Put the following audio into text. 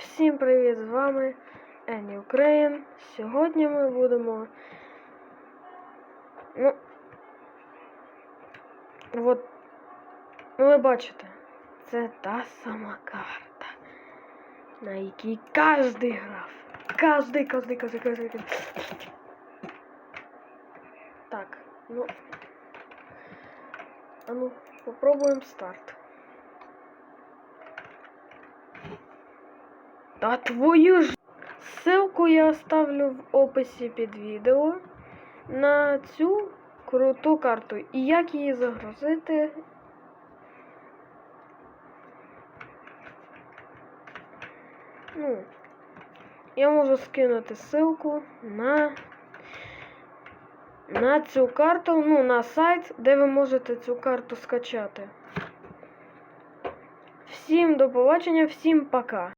Всім привіт! З вами Ені Україн. Сьогодні ми будемо. Ну. От. Ну, ви бачите, це та сама карта, на якій кожен грав. Кожний, кожний, кожний, кожний. кожний. Так, ну. А ну, попробуємо старт. Та твою ж. Ссылку я оставлю в описі під відео на цю круту карту. І як її загрузити. Ну, я можу скинути ссылку на, на цю карту, ну, на сайт, де ви можете цю карту скачати. Всім до побачення, всім пока.